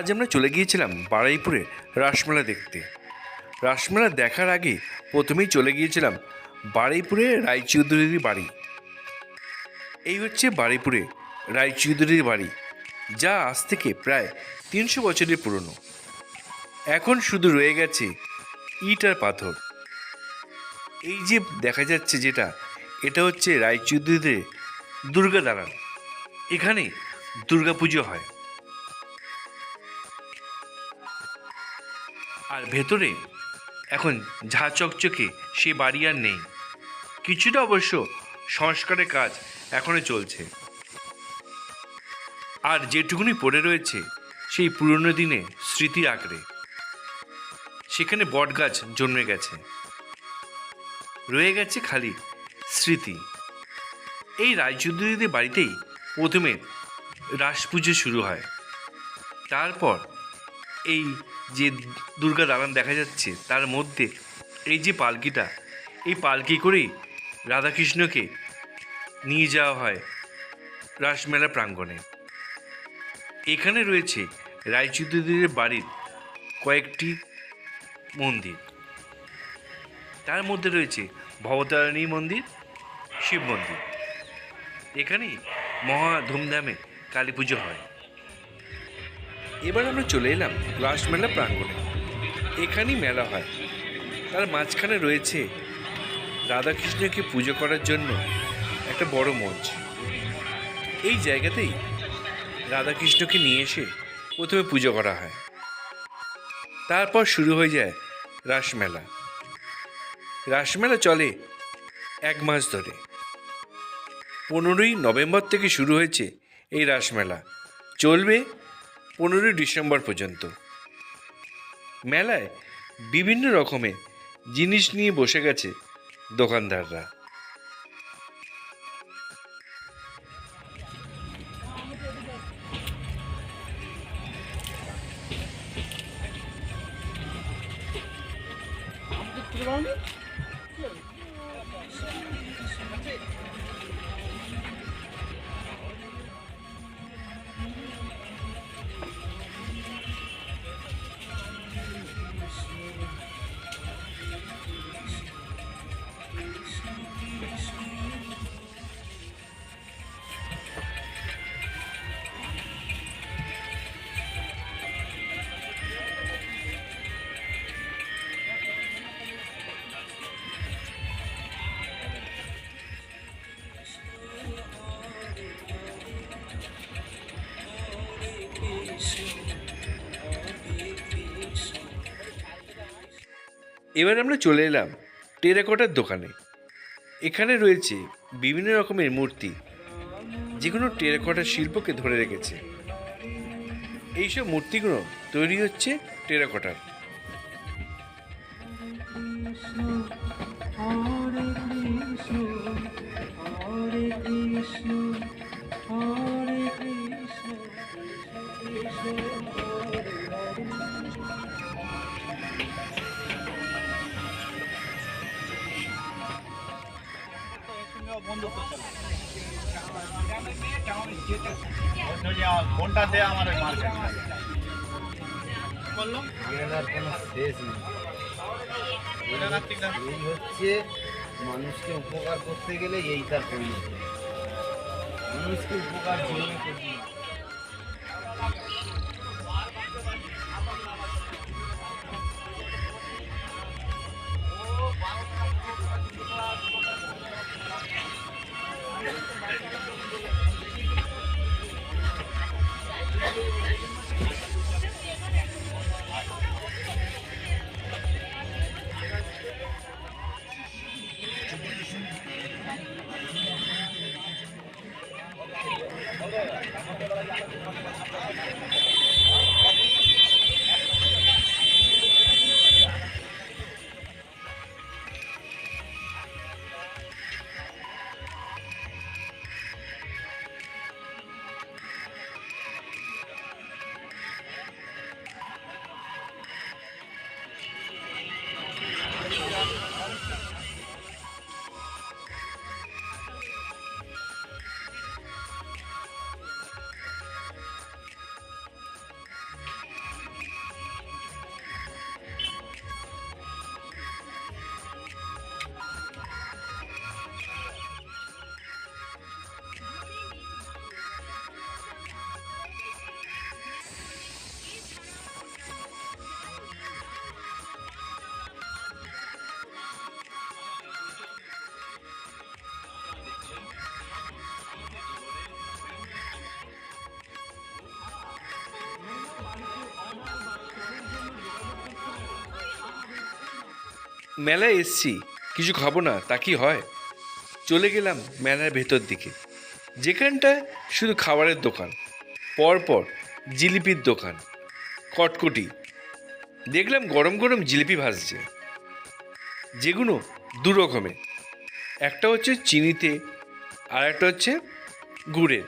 আজ আমরা চলে গিয়েছিলাম বারুইপুরে রাসমেলা দেখতে। রাসমেলা দেখার আগে প্রথমেই চলে গিয়েছিলাম বারুইপুরে রায়চৌধুরীর বাড়ি। এই হচ্ছে বারুইপুরে রায়চৌধুরীর বাড়ি, যা আজ থেকে প্রায় তিনশো বছরের পুরনো। এখন শুধু রয়ে গেছে ইট আর পাথর। এই যে দেখা যাচ্ছে যেটা, এটা হচ্ছে রায়চৌধুরীদের দুর্গা দালান এখানে দুর্গা পুজো হয়। আর ভেতরে এখন ঝা চকচকে সে বাড়ি আর নেই। কিছুটা অবশ্য সংস্কারের কাজ এখনও চলছে। আর যেটুকুনি পড়ে রয়েছে সেই পুরনো দিনে স্মৃতি আঁকড়ে। সেখানে বটগাছ জন্মে গেছে। রয়ে গেছে খালি স্মৃতি। এই রায়চৌধুরীদের বাড়িতেই প্রথমে রাস পুজো শুরু হয়। তারপর এই যে দুর্গা দালান দেখা যাচ্ছে, তার মধ্যে এই যে পালকিটা, এই পালকি করেই রাধাকৃষ্ণকে নিয়ে যাওয়া হয় রাসমেলা প্রাঙ্গণে। এখানে রয়েছে রায়চৌধুরীদের বাড়ির কয়েকটি মন্দির। তার মধ্যে রয়েছে ভবতারিণী মন্দির, শিব মন্দির। এখানেই মহা ধুমধামে কালী পুজো হয়। এবার আমরা চলে এলাম রাসমেলা প্রাঙ্গণে। এখানেই মেলা হয়। তার মাঝখানে রয়েছে রাধাকৃষ্ণকে পুজো করার জন্য একটা বড় মঞ্চ। এই জায়গাতেই রাধাকৃষ্ণকে নিয়ে এসে প্রথমে পুজো করা হয়। তারপর শুরু হয়ে যায় রাসমেলা। রাসমেলা চলে এক মাস ধরে। পনেরোই নভেম্বর থেকে শুরু হয়েছে এই রাসমেলা। চলবে পনেরোই ডিসেম্বর পর্যন্ত। মেলায় বিভিন্ন রকমের জিনিস নিয়ে বসে গেছে দোকানদাররা। এবার আমরা চলে এলাম টেরাকোটার দোকানে। এখানে রয়েছে বিভিন্ন রকমের মূর্তি যেগুলো টেরাকোটার শিল্পকে ধরে রেখেছে। এইসব মূর্তিগুলো তৈরি হচ্ছে টেরাকোটার। দে আমার মার্কেট বলল? কোনো শেষ নেই। এই হচ্ছে মানুষকে উপকার করতে গেলে এই তার পরিণতি মানুষকে উপকার জীবনে করতে মেলায় এসছি, কিছু খাব না, তা কি হয়? চলে গেলাম মেলার ভেতর দিকে। যেখানটায় শুধু খাবারের দোকান, পরপর জিলিপির দোকান, কটকটি। দেখলাম গরম গরম জিলিপি ভাজছে। যেগুলো দু রকমের। একটা হচ্ছে চিনিতে, আর একটা হচ্ছে গুড়ের।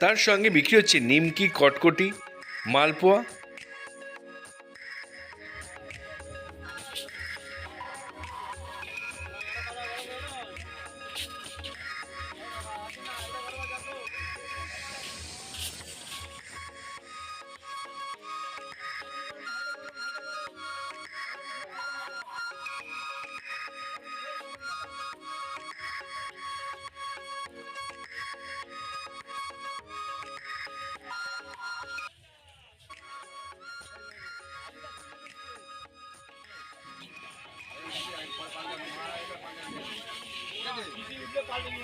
তার সঙ্গে বিক্রি হচ্ছে নিমকি, কটকটি, মালপোয়া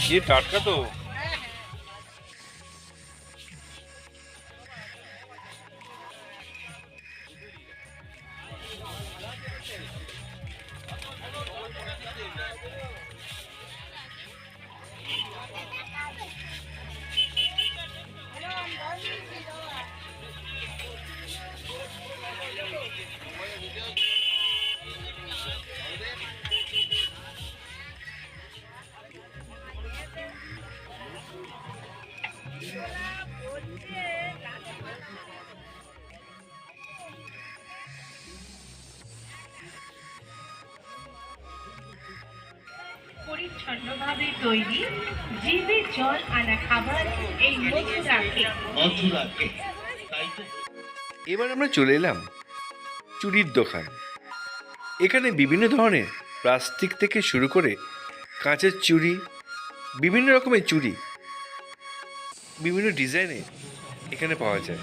কি টাটকা তো হ্যাঁ তৈরি জিভে জল আনা খাবার এই মথুরাকে। মথুরাকে। এবার আমরা চলে এলাম চুরির দোকান। এখানে বিভিন্ন ধরনের প্লাস্টিক থেকে শুরু করে কাঁচের চুড়ি বিভিন্ন রকমের চুড়ি বিভিন্ন ডিজাইনে এখানে পাওয়া যায়।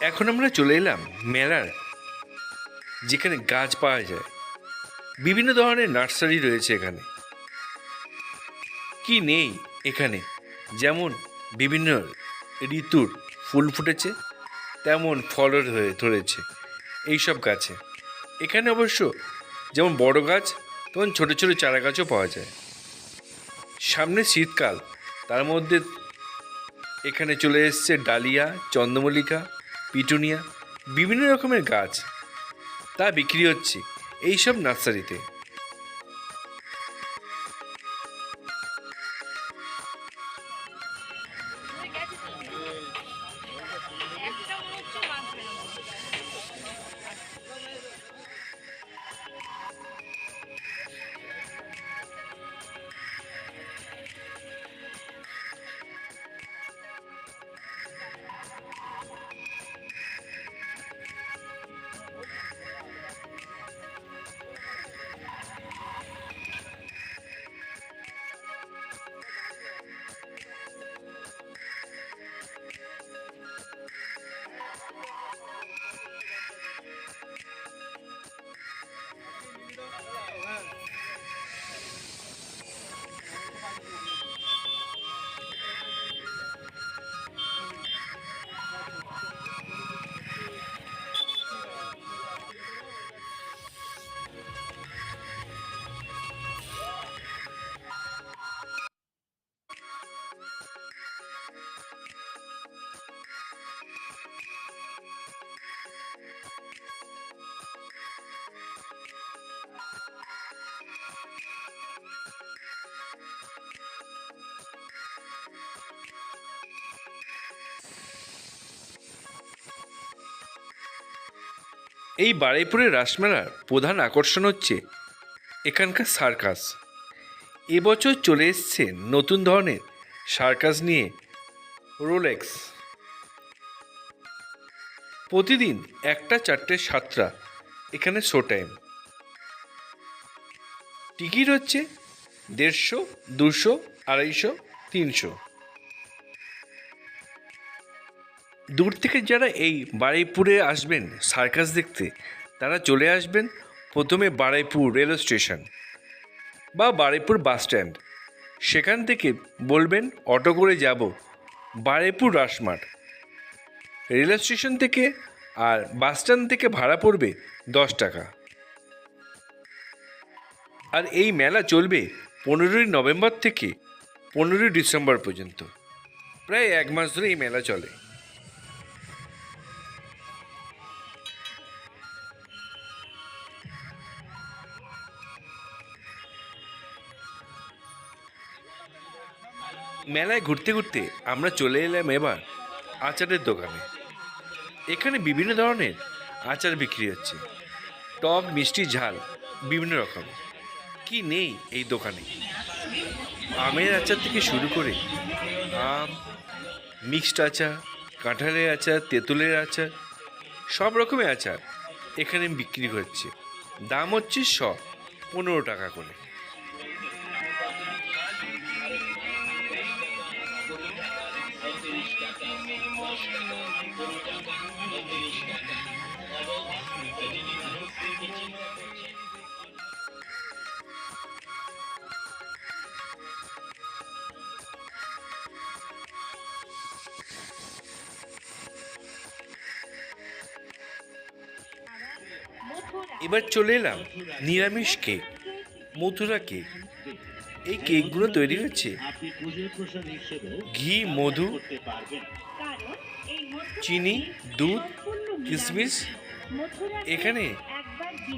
এখন আমরা চলে এলাম মেলার, যেখানে গাছ পাওয়া যায়। বিভিন্ন ধরনের নার্সারি রয়েছে এখানে। কি নেই এখানে? যেমন বিভিন্ন ঋতুর ফুল ফুটেছে, তেমন ফলও হয়ে ধরেছে এইসব গাছে। এখানে অবশ্য যেমন বড় গাছ, তেমন ছোটো ছোটো চারা গাছও পাওয়া যায়। সামনে শীতকাল, তার মধ্যে এখানে চলে এসছে ডালিয়া, চন্দ্রমল্লিকা পিটুনিয়া বিভিন্ন রকমের গাছ। তা বিক্রি হচ্ছে এইসব নার্সারিতে। এই বারুইপুরের রাসমেলার প্রধান আকর্ষণ হচ্ছে এখানকার সার্কাস। এবছর চলে এসছে নতুন ধরনের সার্কাস নিয়ে রোলেক্স। প্রতিদিন একটা চারটে সাতটা এখানে শো টাইম। টিকিট হচ্ছে দেড়শো, দুশো, আড়াইশো, তিনশো। দূর থেকে যারা এই বারুইপুরে আসবেন, সার্কাস দেখতে, তারা চলে আসবেন প্রথমে বারুইপুর রেল স্টেশন বা বারুইপুর বাস স্ট্যান্ড। সেখান থেকে বলবেন, অটো করে যাব বারুইপুর রাসমাট রেল স্টেশন থেকে আর বাস স্ট্যান্ড থেকে ভাড়া পড়বে দশ টাকা। আর এই মেলা চলবে পনেরোই নভেম্বর থেকে পনেরোই ডিসেম্বর পর্যন্ত। প্রায় এক মাস ধরে এই মেলা চলে। মেলায় ঘুরতে ঘুরতে আমরা চলে এলাম এবার আচারের দোকানে। এখানে বিভিন্ন ধরনের আচার বিক্রি হচ্ছে। টক, মিষ্টি, ঝাল, বিভিন্ন রকম কি নেই এই দোকানে? আমের আচার থেকে শুরু করে আম, মিক্সড আচার, কাঁঠালের আচার, তেঁতুলের আচার, সব রকমের আচার এখানে বিক্রি হচ্ছে। দাম হচ্ছে শ, পনেরো টাকা করে। এবার চলে এলাম নিরামিষ কেক মথুরা কেক। এই কেকগুলো তৈরি হচ্ছে ঘি, মধু, চিনি, দুধ কিশমিশ এখানে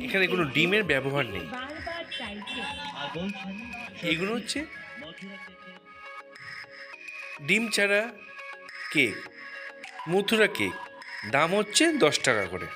এখানে কোনো ডিমের ব্যবহার নেই। এগুলো হচ্ছে ডিম ছাড়া কেক মথুরা কেক। দাম হচ্ছে দশ টাকা করে।